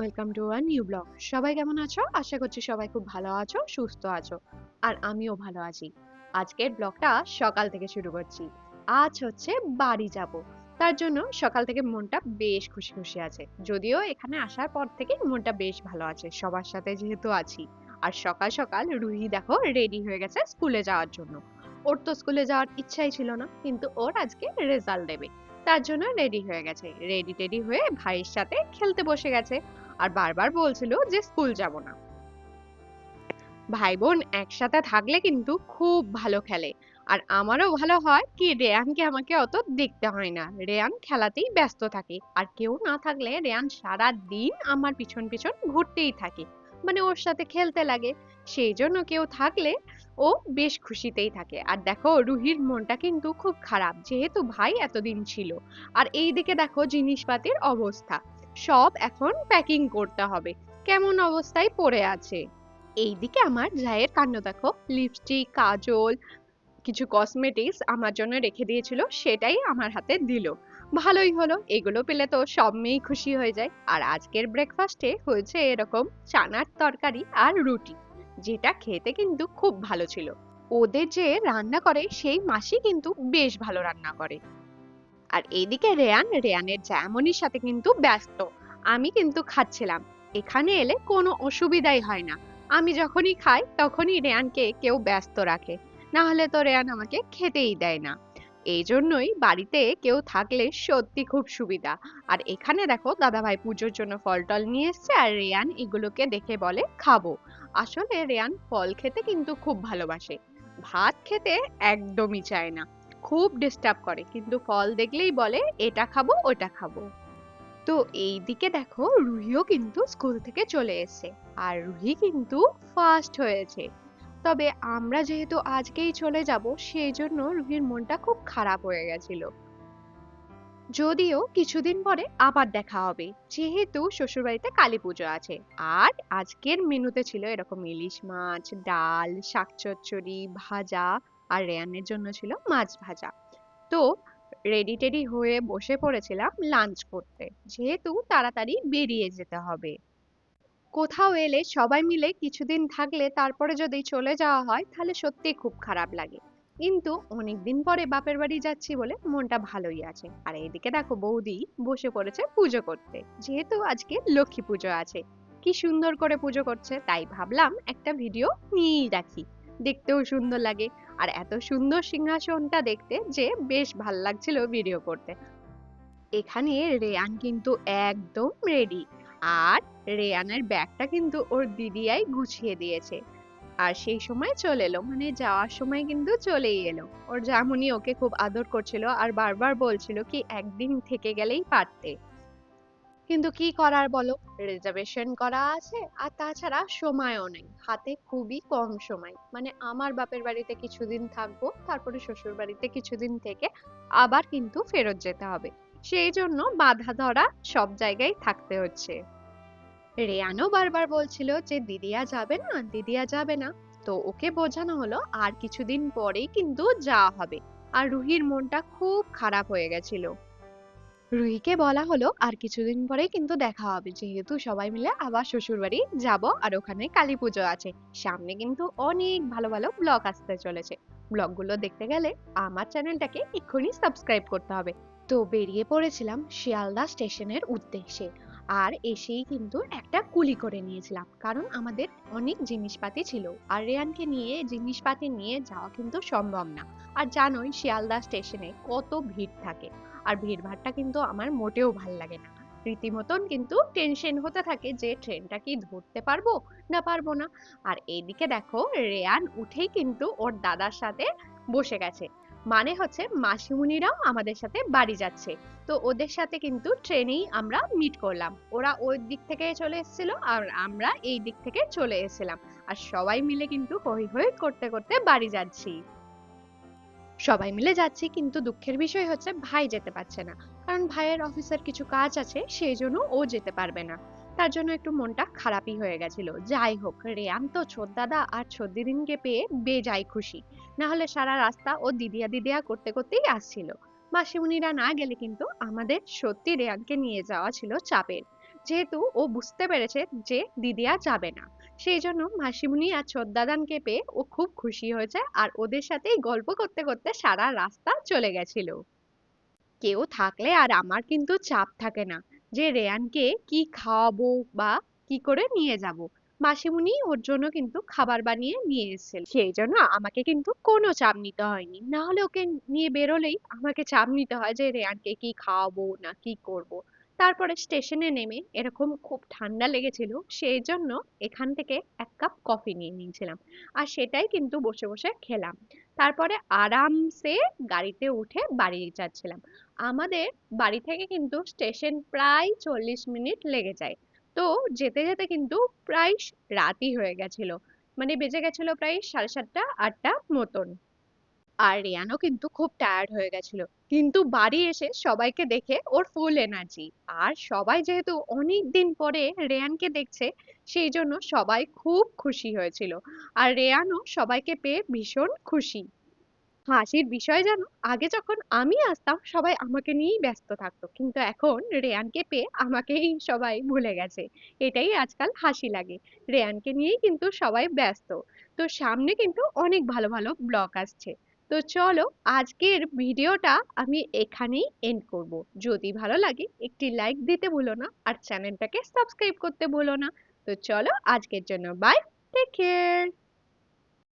Welcome to our new blog সবাই কেমন আছো? আশা করছি সবাই খুব ভালো আছো, সুস্থ আছো, আর আমিও ভালো আছি। আজকের ব্লগটা সকাল থেকে শুরু করছি। আজ হচ্ছে বাড়ি যাব। তার জন্য সকাল থেকে মনটা বেশ খুশি খুশি আছে। যদিও এখানে আসার পর থেকে মনটা বেশ ভালো আছে, সবার সাথে যেহেতু আছি। আর সকাল সকাল রুহি দেখো রেডি হয়ে গেছে স্কুলে যাওয়ার জন্য। ওর তো স্কুলে যাওয়ার ইচ্ছাই ছিল না, কিন্তু ওর আজকে রেজাল্ট দেবে। তার জন্য রেডি হয়ে গেছে। রেডি টেডি হয়ে ভাইয়ের সাথে খেলতে বসে গেছে। আর বারবার বলছিল যে স্কুল যাব না। ভাই বোন একসাথে থাকলে কিন্তু খুব ভালো খেলে। আর আমারও ভালো হয় কি, রেয়ানকে আমাকে অত দেখতে হয় না। রেয়ান খেলাতেই ব্যস্ত থাকে। আর কেউ না থাকলে রেয়ান সারা দিন আমার পিছন পিছন ঘুরতেই থাকে। মানে ওর সাথে খেলতে লাগে। সেই জন্য কেউ থাকলে ও বেশ খুশিতেই থাকে। আর দেখো, রুহির মনটা কিন্তু খুব খারাপ। যেহেতু ভাই এতদিন ছিল। আর এই দিকে দেখো জিনিসপাতির অবস্থা। সব এখন প্যাকিং করতে হবে। কেমন অবস্থায় পড়ে আছে? এইদিকে আমার জায়ের কাণ্ড দেখো। লিপস্টিক কাজল, কিছু কসমেটিক্স আমার জন্য রেখে দিয়েছিল, সেটাই আমার হাতে দিল। ভালোই হলো, এগুলো পেলে তো সব মেয়েই খুশি হয়ে যায়। আর আজকের ব্রেকফাস্টে হয়েছে এরকম চানার তরকারি আর রুটি, যেটা খেতে কিন্তু খুব ভালো ছিল। ওদের যে রান্না করে, সেই মাসি কিন্তু বেশ ভালো রান্না করে। আর এইদিকে রেয়ান, রেয়ানের জ্যামনির সাথে কিন্তু ব্যস্ত। আমি কিন্তু খাচ্ছিলাম। এখানে এলে কোনো অসুবিধাই হয় না। আমি যখনই খাই, তখনই রেয়ানকে কেউ ব্যস্ত রাখে। না হলে তো রেয়ান আমাকে খেতেই দেয় না। এই জন্যই বাড়িতে কেউ থাকলে সত্যি খুব সুবিধা। আর এখানে দেখো, দাদাভাই পুজোর জন্য ফল টল নিয়ে এসছে আর রেয়ান এগুলোকে দেখে বলে, খাব। আসলে রেয়ান ফল খেতে কিন্তু খুব ভালোবাসে। ভাত খেতে একদমই চায় না। খুব ডিস্টার্ব করে। কিন্তু ফল দেখলেই বলে, এটা খাব ওটা খাব। তো এই দিকে দেখো, রুহিও কিন্তু স্কুল থেকে চলে এসেছে। আর রুহি কিন্তু ফার্স্ট হয়েছে। তবে আমরা যেহেতু আজকেই চলে যাব, সেই জন্য রুহির মনটা খুব খারাপ হয়ে গেছিল। যদিও কিছুদিন পরে আবার দেখা হবে। যেহেতু শ্বশুরবাড়িতে কালী পুজো আছে। আর আজকের মেনুতে ছিল এরকম ইলিশ মাছ, ডাল শাক চচ্চড়ি ভাজা। আর রেয়ানের জন্য ছিল মাছ ভাজা। তো রেডি টেডি হয়ে বসে পড়েছিলাম লাঞ্চ করতে। যেহেতু তাড়াতাড়ি বেরিয়ে যেতে হবে। কোথাও এলে সবাই মিলে কিছুদিন থাকলে তারপরে যদি চলে যাওয়া হয়, তাহলে সত্যি খুব খারাপ লাগে। কিন্তু অনেকদিন পরে বাপের বাড়ি যাচ্ছি বলে মনটা ভালোই আছে। আর এইদিকে দেখো বৌদি বসে পড়েছে পুজো করতে। যেহেতু আজকে লক্ষ্মী পুজো আছে। কি সুন্দর করে পুজো করছে, তাই ভাবলাম একটা ভিডিও নিয়েই রাখি। দেখতেও সুন্দর লাগে। আর এত সুন্দর সিংহাসনটা দেখতে যে বেশ ভালো লাগছিল ভিডিও করতে। এখানে রেয়ান কিন্তু একদম রেডি আর রেয়ানের ব্যাগটা কিন্তু ওর দিদিয়াই গুছিয়ে দিয়েছে। আর সেই সময় চলে এলো মানে যাওয়ার সময় কিন্তু চলেই এলো। ওর জামুনি ওকে খুব আদর করছিল আর বারবার বলছিল কি একদিন থেকে গেলেই পারতে। কিন্তু কি করার বলো? রিজার্ভেশন করা আছে, আর তাছাড়া সময়ও নেই। হাতে খুবই কম সময়। মানে আমার বাপের বাড়িতে কিছুদিন থাকব, তারপরে শ্বশুর বাড়িতে কিছুদিন থেকে আবার কিন্তু ফেরত যেতে হবে। সেই জন্য বাধা ধরা সব জায়গায় থাকতে হচ্ছে। রেয়ানও বারবার বলছিল যে দিদিয়া যাবে না দিদিয়া যাবে না। তো ওকে বোঝানো হলো, আর কিছুদিন পরেই কিন্তু যাওয়া হবে। আর রুহির মনটা খুব খারাপ হয়ে গেছিল। রুহিকে বলা হলো, আর কিছুদিন পরেই কিন্তু দেখা হবে। যেহেতু সবাই মিলে আবার শ্বশুরবাড়ি যাব আর ওখানে কালী পুজো আছে। সামনে কিন্তু অনেক ভালো ভালো ব্লগ আসতে চলেছে। ব্লগগুলো দেখতে গেলে আমার চ্যানেলটাকে এক্ষুনি সাবস্ক্রাইব করতে হবে। তো বেরিয়ে পড়েছিলাম শিয়ালদা স্টেশনের উদ্দেশ্যে। আর এসেই কিন্তু একটা কুলি করে নিয়েছিলাম। কারণ আমাদের অনেক জিনিসপাতি ছিল। আর রেয়ানকে নিয়ে জিনিসপাতি নিয়ে যাওয়া কিন্তু সম্ভব না। আর জানোই শিয়ালদা স্টেশনে কত ভিড় থাকে। আর ভিড় ভাড়টা কিন্তু আমার মোটেও ভালো লাগে না। রীতিমতন কিন্তু টেনশন হতে থাকে যে ট্রেনটা কি ধরতে পারব না পারব না। আর এইদিকে দেখো, রেয়ান উঠেই কিন্তু ওর দাদার সাথে বসে গেছে। মানে হচ্ছে মাসিমুনিরাও আমাদের সাথে বাড়ি যাচ্ছে। তো ওদের সাথে কিন্তু ট্রেনেই আমরা মিট করলাম। ওরা ওই দিক থেকে চলে এসেছিল আর আমরা এই দিক থেকে চলে এসেছিলাম। আর সবাই মিলে কিন্তু হই হই করতে করতে বাড়ি যাচ্ছি। সবাই মিলে যাচ্ছি, কিন্তু দুঃখের বিষয় হচ্ছে ভাই যেতে পারছে না। কারণ ভাইয়ের অফিসের কিছু কাজ আছে, সেই জন্য ও যেতে পারবে না। তার জন্য একটু মনটা খারাপই হয়ে গেছিল। যাই হোক রেয়ান তো ছোট দাদা আর ছোট দিদিনকে পেয়ে বেজায় খুশি। না হলে সারা রাস্তা ও দিদিয়া দিদিয়া করতে করতেই আসছিল। মাসিমুনিরা না গেলে কিন্তু আমাদের সত্যি রেয়ানকে নিয়ে যাওয়া ছিল চাপের। যেহেতু ও বুঝতে পেরেছে যে দিদিয়া যাবে না। সেই জন্য মাসিমণি আর ছোটদাদানকে পেয়ে ও খুব খুশি হয়েছে আর ওদের সাথেই গল্প করতে করতে সারা রাস্তা চলে গেছিল। কেউ থাকলে আর আমার কিন্তু চাপ থাকে না যে রেয়ানকে কি খাওয়াবো বা কি করে নিয়ে যাব। মাসিমণি ওর জন্য কিন্তু খাবার বানিয়ে নিয়ে এসেছিল। সেই জন্য আমাকে কিন্তু কোনো চাপ নিতে হয়নি। না হলে ওকে নিয়ে বেরোলেই আমাকে চাপ নিতে হয় যে রেয়ানকে কি খাওয়াবো না কি করব। তারপরে স্টেশনে নেমে এরকম খুব ঠান্ডা লেগেছিল সেই জন্য এখান থেকে এক কাপ কফি নিয়ে নিয়েছিলাম। আর সেটাই কিন্তু বসে বসে খেলাম। তারপরে আরামসে গাড়িতে উঠে বাড়ি যাচ্ছিলাম। আমাদের বাড়ি থেকে কিন্তু স্টেশন প্রায় চল্লিশ মিনিট লেগে যায়। তো যেতে যেতে কিন্তু প্রায় রাতই হয়ে গেছিল। মানে বেজে গেছিল প্রায় সাড়ে সাতটা আটটা মতন। আর রেয়ানও কিন্তু খুব টায়ার্ড হয়ে গেছিল। কিন্তু বাড়ি এসে সবাইকে দেখে ওর ফুল এনার্জি আর সবাই যেহেতু অনেক দিন পরে রেয়ানকে দেখছে, সেই জন্য সবাই খুব খুশি হয়েছিল। আর রেয়ানও সবাইকে পেয়ে ভীষণ খুশি। হাসির বিষয় জানো, আগে যখন আমি আসতাম, সবাই আমাকে নিয়েই ব্যস্ত থাকতো। কিন্তু এখন রেয়ানকে পেয়ে আমাকেই সবাই ভুলে গেছে। এটাই আজকাল হাসি লাগে। রেয়ানকে নিয়েই কিন্তু সবাই ব্যস্ত। তো সামনে কিন্তু অনেক ভালো ভালো ব্লগ আসছে। তো চলো আজকের ভিডিওটা আমি এখানেই এন্ড করব। যদি ভালো লাগে একটি লাইক দিতে ভুলো না আর চ্যানেলটাকে সাবস্ক্রাইব করতে ভুলো না। তো চলো আজকের জন্য বাই টেক কেয়ার